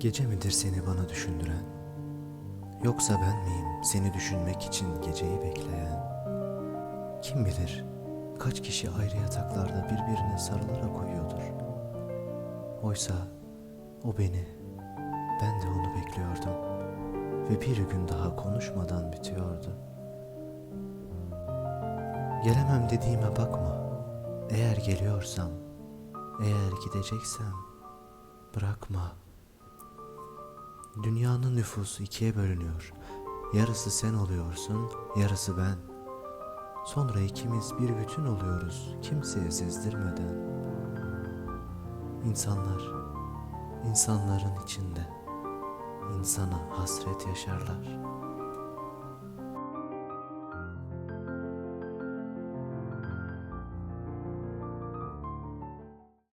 Gece midir seni bana düşündüren? Yoksa ben miyim seni düşünmek için geceyi bekleyen? Kim bilir kaç kişi ayrı yataklarda birbirine sarılarak uyuyordur. Oysa o beni, ben de onu bekliyordum. Ve bir gün daha konuşmadan bitiyordu. Gelemem dediğime bakma. Eğer geliyorsam, eğer gideceksem bırakma. Dünyanın nüfusu ikiye bölünüyor. Yarısı sen oluyorsun, yarısı ben. Sonra ikimiz bir bütün oluyoruz kimseye sezdirmeden. İnsanlar, insanların içinde insana hasret yaşarlar.